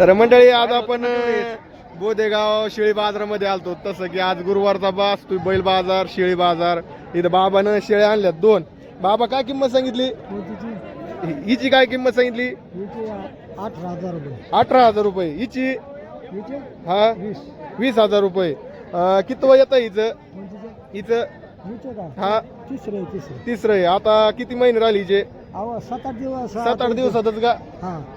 तर मंडळी आज आपण बोदेगाव शेळी बाजारामध्ये आलतो. तसं की आज गुरुवारचा बास तू बैल बाजार शेळी बाजार. इथं बाबानं शेळ्या आणल्यात दोन. बाबा काय किंमत सांगितली? हिची काय किंमत सांगितली? अठरा हजार रुपये. अठरा हजार रुपये हिची? हा? वीस हजार रुपये. किती वय येतं हिचं? हिचं? हा? तिसरे आहे. आता किती महिने राहिले हिचे? सात आठ दिवस. सात आठ दिवसातच का?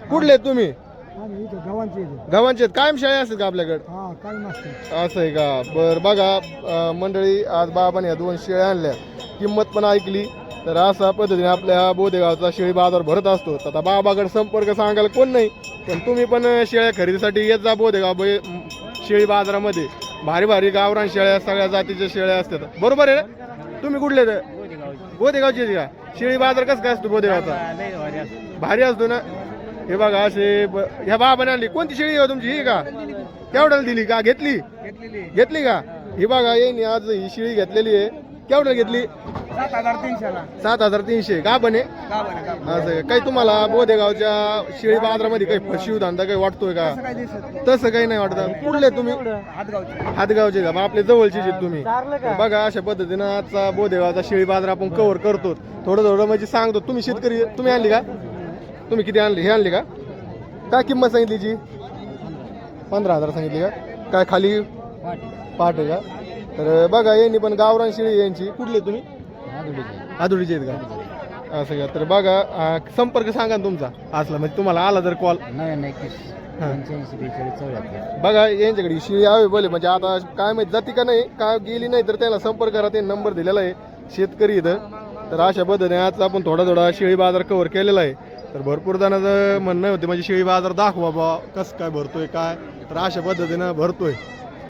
कुठले तुम्ही? इथे गावांचे आहेत? कायम शाळा असतात का आपल्याकडे? हा काही नसते असं आहे का? बर बघा अं, मंडळी आज बाबाने या दोन शेळ्या आणल्या. किंमत पण ऐकली. तर अशा पद्धतीने आपल्या बोदेगावचा शेळी बाजार भरत असतो. तर आता बाबाकडे संपर्क सांगायला कोण नाही. पण तुम्ही पण शेळ्या खरेदीसाठी येत जा बोदेगाव बै- म, शेळी बाजारामध्ये. भारी भारी गावरान शेळ्या सगळ्या जातीच्या शेळ्या असतात. बरोबर आहे ना? तुम्ही कुठले तर बोदेगावचे. का? शेळी बाजार कसं काय असतो बोदेगावचा? भारी असतो ना? हे बघा असे ब- ह्या बाबाने आणली. कोणती शेळी आहे तुमची? ही का? केवढ्याला दिली का? घेतली? घेतली का? ही बघा येईन आज ही शिळी घेतलेली आहे. केवढ्याला घेतली? सात हजार तीनशेला. सात हजार तीनशे. का बने? असं आहे. काही तुम्हाला बोदेगावच्या शेळी बाजारामध्ये काही फसवी धंदा काही वाटतोय का? काय दिसत तसं काही नाही वाटत. कुठले तुम्ही? हातगावचे. हातगावचे का? मग आपले जवळचे आहेत तुम्ही? बघा अशा पद्धतीनं आजचा बोदेगावचा शेळी बाजार आपण कव्हर करतो थोडं थोडं म्हणजे सांगतो. तुम्ही शेतकरी तुम्ही आणली का? तुम्ही किती आणली? हे आणली का? काय किंमत सांगितली जी पंधरा हजार सांगितली का? काय खाली? पाठ आहे का? तर बघा यांनी पण गावरान शेळी यांची. कुठली तुम्ही? आदुडीचे आहेत का? असं का? तर बघा संपर्क सांगा ना तुमचा. असला म्हणजे तुम्हाला आला जर कॉल बघा यांच्याकडे शिळी अवेलेबल आहे. म्हणजे आता काय माहिती जाती का नाही का गेली नाही तर त्याला संपर्क करा. ते नंबर दिलेला आहे. शेतकरी इथं. तर अशा पद्धतीने आज आपण थोडा थोडा शेळी बाजार कव्हर केलेला आहे. तर भरपूर जणांचं म्हणणं होते म्हणजे शेळी बाजार दाखवा बा कसं काय भरतोय काय? तर अशा पद्धतीनं भरतोय.